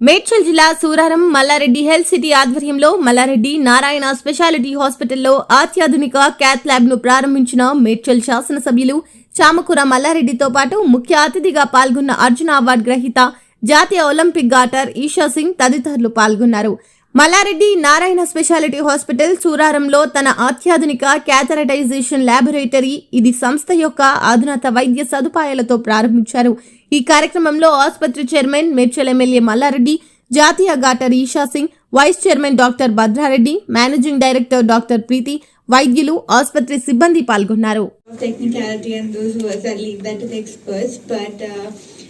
మేడ్చల్ జిల్లా Suraram Mallareddy health city ఆధ్వర్యంలో Mallareddy Narayana speciality హాస్పిటల్లో అత్యాధునిక క్యాత్ ల్యాబ్ను ప్రారంభించిన మేడ్చల్ శాసనసభ్యులు చామకూర మల్లారెడ్డితో పాటు ముఖ్య అతిథిగా పాల్గొన్న అర్జున అవార్డు గ్రహీత జాతీయ ఒలింపిక్ గాటర్ ఈషా సింగ్ తదితరులు పాల్గొన్నారు. మల్లారెడ్డి నారాయణ స్పెషాలిటీ హాస్పిటల్ సూరారంలో తన అత్యాధునిక క్యాథరటైజేషన్ ల్యాబొరేటరీ ఇది సంస్థ యొక్క అధునత వైద్య సదుపాయాలతో ప్రారంభించారు. ఈ కార్యక్రమంలో ఆసుపత్రి చైర్మన్ మేడ్చల్ ఎమ్మెల్యే మల్లారెడ్డి జాతీయ గాటర్ Isha Singh vice chairman doctor Bhadrareddy managing director doctor Preethi వైద్యులు ఆసుపత్రి సిబ్బంది పాల్గొన్నారు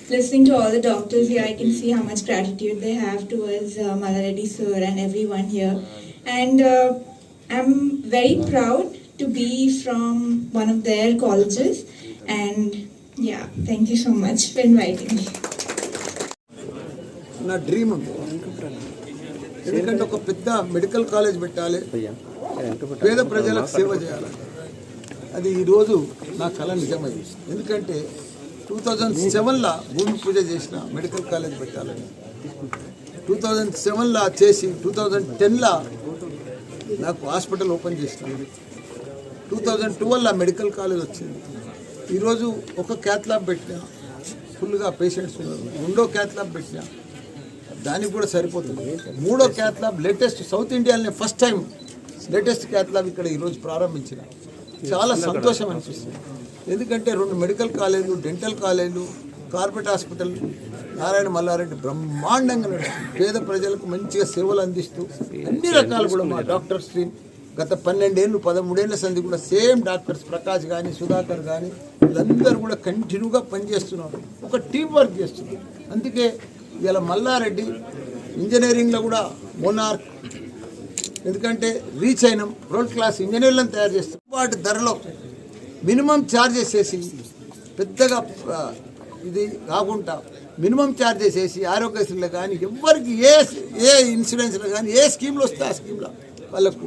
listening to all the doctors here, I can see how much gratitude they have towards uh, Malareddy sir and everyone here. And uh, I'm very proud to be from one of their colleges. And thank you so much for inviting me. నా dream ఎందుకంటే ఒక పెద్ద medical college పెట్టాలి. పేద ప్రజలకు సేవ చేయాలి. అది ఈరోజు నా కళ నిజమైంది. ఎందుకంటే టూ థౌజండ్ సెవెన్లో భూమి పూజ చేసిన మెడికల్ కాలేజ్ పెట్టాలని. టూ థౌజండ్ సెవెన్లో చేసి టూ థౌజండ్ టెన్లో నాకు హాస్పిటల్ ఓపెన్ చేసిన టూ థౌజండ్ ట్వెల్వ్లో మెడికల్ కాలేజ్ వచ్చింది. ఈరోజు ఒక క్యాత్ ల్యాబ్ పెట్టినా ఫుల్గా పేషెంట్స్ ఉన్నారు. రెండో క్యాత్ ల్యాబ్ పెట్టినా దానికి కూడా సరిపోతుంది. మూడో క్యాత్ ల్యాబ్ లేటెస్ట్ సౌత్ ఇండియాలోనే first time latest cath lab ఇక్కడ ఈరోజు ప్రారంభించిన. చాలా సంతోషం అనిపిస్తుంది. ఎందుకంటే రెండు మెడికల్ కాలేజీలు డెంటల్ కాలేజీలు కార్పొరేట్ హాస్పిటల్ నారాయణ మల్లారెడ్డి బ్రహ్మాండంగా పేద ప్రజలకు మంచిగా సేవలు అందిస్తూ అన్ని రకాలు కూడా మా డాక్టర్స్ టీం గత పన్నెండేళ్ళు పదమూడేళ్ళ సంధి కూడా సేమ్ డాక్టర్స్ ప్రకాష్ కానీ సుధాకర్ కానీ వీళ్ళందరూ కూడా కంటిన్యూగా పనిచేస్తున్నారు. ఒక టీం వర్క్ చేస్తున్నారు. అందుకే ఇలా మల్లారెడ్డి ఇంజనీరింగ్లో కూడా మోనార్క్. ఎందుకంటే రీచ్ అయినాం వరల్డ్ క్లాస్ ఇంజనీర్లను తయారు చేస్తాం వాటి ధరలో మినిమం ఛార్జెస్ వేసి పెద్దగా ఇది కాకుండా మినిమం ఛార్జెస్ వేసి ఆరోగ్యశ్రీలో కానీ ఎవరికి ఏ ఏ ఇన్సూరెన్స్లో కానీ ఏ స్కీమ్లో వస్తే ఆ స్కీమ్లో వాళ్ళకు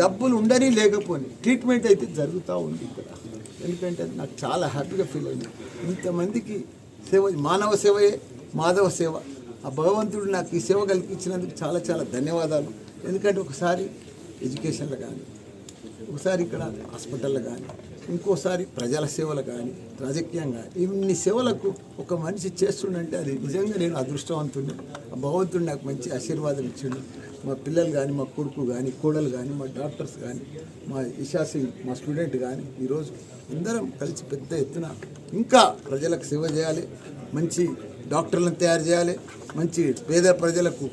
డబ్బులు ఉండని లేకపోని ట్రీట్మెంట్ అయితే జరుగుతూ ఉంది ఇక్కడ. ఎందుకంటే అది నాకు చాలా హ్యాపీగా ఫీల్ అయింది. ఇంతమందికి సేవ మానవ సేవయే మాధవ సేవ. ఆ భగవంతుడు నాకు ఈ సేవ కల్పించినందుకు చాలా చాలా ధన్యవాదాలు. ఎందుకంటే ఒకసారి ఎడ్యుకేషన్లో కానీ ఒకసారి ఇక్కడ హాస్పిటల్లో కానీ ఇంకోసారి ప్రజల సేవలు కానీ రాజకీయం కానీ ఇన్ని సేవలకు ఒక మనిషి చేస్తుండంటే అది నిజంగా నేను అదృష్టవంతుడిని ఆ భగవంతుడు నాకు మంచి ఆశీర్వాదం ఇచ్చిండు. మా పిల్లలు కానీ మా కొడుకు కానీ కోడలు కానీ మా డాక్టర్స్ కానీ మా ఇషా సింగ్ మా స్టూడెంట్ కానీ ఈరోజు అందరం కలిసి పెద్ద ఎత్తున ఇంకా ప్రజలకు సేవ చేయాలి. మంచి డాక్టర్లను తయారు చేయాలి. మంచి పేద ప్రజలకు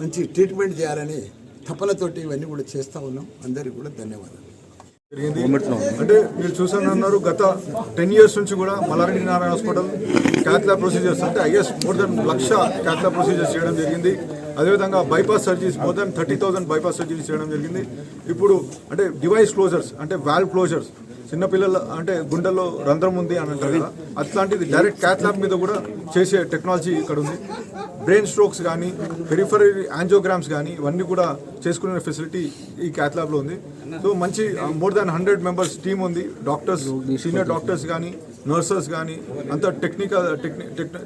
మంచి ట్రీట్మెంట్ చేయాలని తపనతోటి ఇవన్నీ కూడా చేస్తూ ఉన్నాం. అందరికీ కూడా ధన్యవాదాలు. జరిగింది. అంటే మీరు చూసాను అన్నారు గత టెన్ ఇయర్స్ నుంచి కూడా Mallareddy Narayana hospital cath lab procedures అంటే is more than lakh cath lab procedures చేయడం జరిగింది. అదేవిధంగా bypass surgeries more than thirty thousand bypass surgeries చేయడం జరిగింది. ఇప్పుడు అంటే డివైస్ క్లోజర్స్ అంటే వాల్వ్ క్లోజర్స్ చిన్నపిల్లల అంటే గుండెల్లో రంధ్రం ఉంది అని అంటారు కదా అట్లాంటిది డైరెక్ట్ క్యాట్లాబ్ మీద కూడా చేసే టెక్నాలజీ ఇక్కడ ఉంది. బ్రెయిన్ స్ట్రోక్స్ కానీ పెరిఫరీ యాంజియోగ్రామ్స్ కానీ ఇవన్నీ కూడా చేసుకునే ఫెసిలిటీ ఈ క్యాట్లాబ్లో ఉంది. సో మంచి more than hundred members team ఉంది. డాక్టర్స్ సీనియర్ డాక్టర్స్ కానీ నర్సెస్ కానీ అంత టెక్నికల్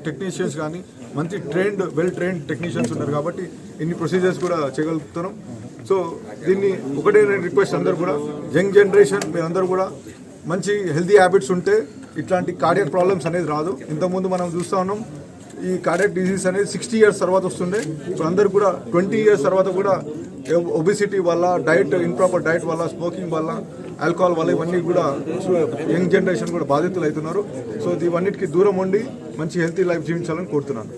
టెక్నీషియన్స్ కానీ మంచి ట్రైన్డ్ వెల్ ట్రైన్డ్ టెక్నీషియన్స్ ఉన్నారు కాబట్టి ఇన్ని ప్రొసీజర్స్ కూడా చేయగలుగుతున్నాం. సో దీన్ని ఒకటే నేను రిక్వెస్ట్ అందరు కూడా. యంగ్ జనరేషన్ మీరందరూ కూడా మంచి హెల్తీ హ్యాబిట్స్ ఉంటే ఇట్లాంటి కార్డియక్ ప్రాబ్లమ్స్ అనేది రాదు. ఇంతకుముందు మనం చూస్తా ఉన్నాం ఈ కార్డియక్ డిసీజ్ అనేది సిక్స్టీ ఇయర్స్ తర్వాత వస్తుండే. ఇప్పుడు అందరు కూడా ట్వంటీ ఇయర్స్ తర్వాత కూడా ఒబిసిటీ వల్ల డైట్ ఇంప్రాపర్ డైట్ వల్ల స్మోకింగ్ వల్ల ఆల్కహాల్ వల్ల ఇవన్నీ కూడా యంగ్ జనరేషన్ కూడా బాధితులు అవుతున్నారు సో ఇవన్నిటికీ దూరం ఉండి మంచి హెల్తీ లైఫ్ జీవించాలని కోరుతున్నాను.